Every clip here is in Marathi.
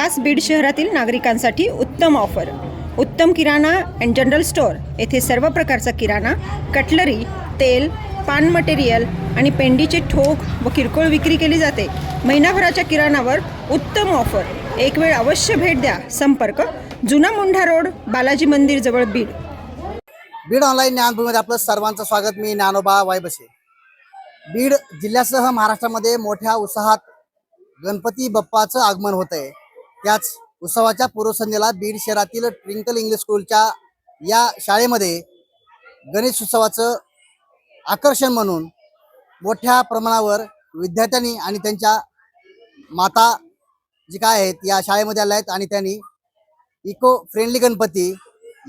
खास बीड शहरातील नागरिकांसाठी उत्तम ऑफर. उत्तम किराणा अँड जनरल स्टोअर येथे सर्व प्रकारचा किराणा कटलरी तेल पान मटेरियल आणि पेंडीचे ठोक व किरकोळ विक्री केली जाते. महिनाभराच्या किराणावर उत्तम ऑफर. एक वेळ अवश्य भेट द्या. संपर्क जुना मुंढा रोड बालाजी मंदिर जवळ बीड. बीड ऑनलाईन ज्ञानभूमीमध्ये आपलं सर्वांचं स्वागत. मी ज्ञानोबा वायबसे. बीड जिल्ह्यासह महाराष्ट्रामध्ये मोठ्या उत्साहात गणपती बाप्पाचं आगमन होत आहे त्याच उत्सवाच्या पूर्वसंध्येला बीड शहरातील ट्विंकल इंग्लिश स्कूलच्या या शाळेमध्ये गणेश उत्सवाचं आकर्षण म्हणून मोठ्या प्रमाणावर विद्यार्थ्यांनी आणि त्यांच्या माता जी काय आहेत या शाळेमध्ये आल्या आहेत आणि त्यांनी इको फ्रेंडली गणपती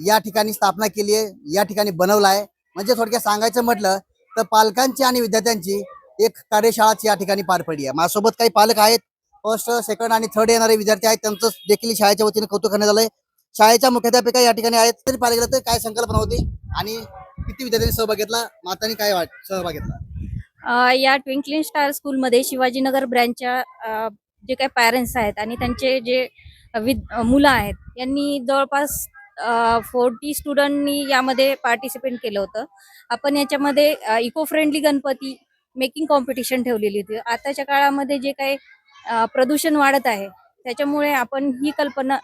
या ठिकाणी स्थापना केली आहे या ठिकाणी बनवला आहे म्हणजे थोडक्यात सांगायचं म्हटलं तर पालकांची आणि विद्यार्थ्यांची एक कार्यशाळाच या ठिकाणी पार पडली आहे. माझ्यासोबत काही पालक आहेत फर्स्ट सेकंड आणि थर्ड येणारे विद्यार्थी आहेत. त्यांचं देखील शाळेच्या वतीने कौतुक करण्यात आलंय. शाळेच्या मुख्याध्यापिका या ठिकाणी आहेत. तरी पाहिलं गेलं तर काय संकल्पना होती आणि किती विद्यार्थ्यांनी सहभाग घेतला? मातांनी काय वाट सहभाग घेतला? या ट्विंकलिंग स्टार स्कूलमध्ये शिवाजीनगर ब्रँचच्या जे काही पॅरेंट्स आहेत आणि त्यांचे जे मुलं आहेत यांनी जवळपास फोर्टी स्टुडंटनी यामध्ये पार्टिसिपेट केलं होतं. आपण याच्यामध्ये eco friendly Ganpati making competition ठेवलेली होती. आताच्या काळामध्ये जे काही प्रदूषण वाढत आहे. त्याच्यामुळे आपण ही कल्पना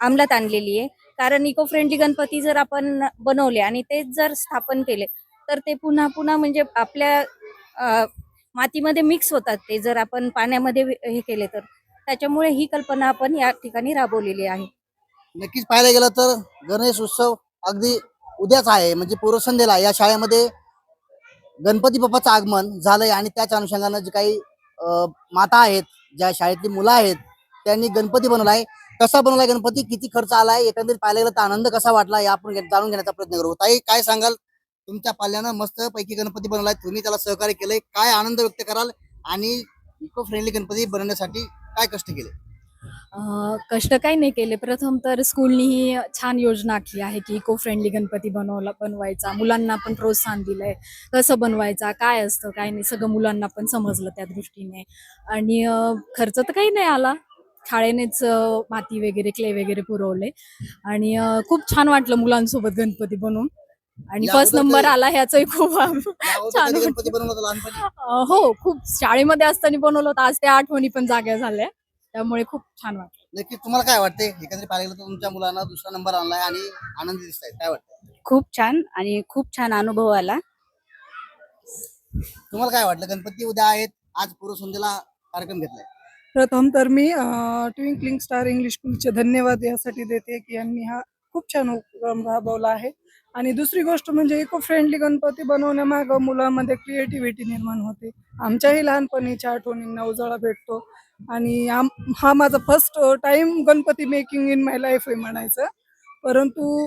अंमलात आणलेली आहे. कारण इको फ्रेंडली गणपती जर आपण बनवले आणि तेच जर स्थापन केले तर ते पुन्हा पुन्हा म्हणजे आपल्या अ, मातीमध्ये मिक्स होतात ते जर आपण पाण्यामध्ये हे केले तर. त्याच्यामुळे ही कल्पना आपण या ठिकाणी राबवलेली आहे. नक्कीच पाहायला गेलं तर गणेश उत्सव अगदी उद्याच आहे म्हणजे पूर्वसंध्येला या शाळेमध्ये गणपती बाप्पाचं आगमन झालंय आणि त्याच अनुषंगानं जे काही माता आहेत ज्या शाळेतली मुलं आहेत त्यांनी गणपती बनवलाय. कसा बनवलाय गणपती? किती खर्च आलाय? एकंदरीत पाहायला गेला तर आनंद कसा वाटला? या आपण जाणून घेण्याचा प्रयत्न करू. ताई काय सांगाल? तुमच्या पाल्यानं मस्त पैकी गणपती बनवलाय. तुम्ही त्याला सहकार्य केलंय. काय आनंद व्यक्त कराल? आणि इको फ्रेंडली गणपती बनवण्यासाठी काय कष्ट केले? कष्ट काही नाही केले. प्रथम तर स्कूलनी ही छान योजना आखली आहे की इको फ्रेंडली गणपती बनवला बनवायचा. मुलांना पण प्रोत्साहन दिलंय. कसं बनवायचा काय असतं काय नाही सगळं मुलांना पण समजलं त्या दृष्टीने. आणि खर्च तर काही नाही आला. शाळेनेच माती वगैरे क्ले वगैरे पुरवले. आणि खूप छान वाटलं मुलांसोबत गणपती बनवून. आणि फर्स्ट नंबर आला ह्याचंही खूप छान हो खूप शाळेमध्ये असताना बनवलं होतं. आज त्या आठवणी पण जाग्या झाल्या. त्यामुळे खूप छान वाटलं. नक्की तुम्हाला काय वाटते एकंदरीत पाहायला गेलं तर तुमच्या मुलांना दुसरा नंबर आणलाय आणि आनंदी दिसत काय वाटतं खूप छान आणि खूप छान अनुभव आला. तुम्हाला काय वाटलं? गणपती उद्या आहेत. आज पूर्वसंध्येला कार्यक्रम घेतलाय. प्रथम तर मी ट्विंकलिंग स्टार इंग्लिश स्कूलचे धन्यवाद यासाठी देते की यांनी हा खूप छान उपक्रम राबवला आहे. आणि दुसरी गोष्ट म्हणजे इको फ्रेंडली गणपती बनवण्यामागं मुलांमध्ये क्रिएटिव्हिटी निर्माण होते. आमच्याही लहानपणीच्या आठवणींना उजाळा भेटतो. आणि आम हा माझा first time Ganpati making in my life आहे म्हणायचं. परंतु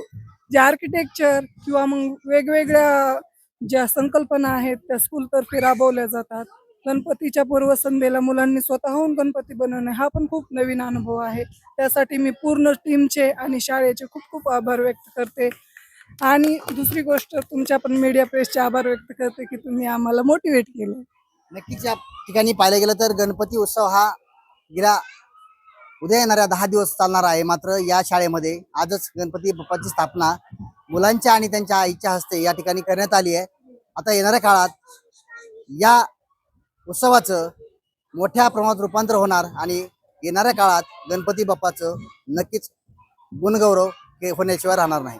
जे आर्किटेक्चर किंवा मग वेगवेगळ्या ज्या संकल्पना आहेत त्या स्कूलतर्फे राबवल्या जातात. गणपतीच्या पूर्वसंध्येला मुलांनी स्वतःहून गणपती बनवणे हा पण खूप नवीन अनुभव आहे. त्यासाठी मी पूर्ण टीमचे आणि शाळेचे खूप खूप आभार व्यक्त करते. आणि दुसरी गोष्ट तुमच्या पण मीडिया प्रेसचे आभार व्यक्त करते की तुम्ही आम्हाला मोटिवेट केलं. नक्कीच या ठिकाणी पाहायला गेलं तर गणपती उत्सव हा गेल्या उद्या येणाऱ्या दहा दिवस चालणार आहे. मात्र या शाळेमध्ये आजच गणपती बाप्पाची स्थापना मुलांच्या आणि त्यांच्या आईच्या हस्ते या ठिकाणी करण्यात आली आहे. आता येणाऱ्या काळात या उत्सवाचं मोठ्या प्रमाणात रूपांतर होणार आणि येणाऱ्या काळात गणपती बाप्पाचं नक्कीच गुणगौरव हे होण्याशिवाय राहणार नाही.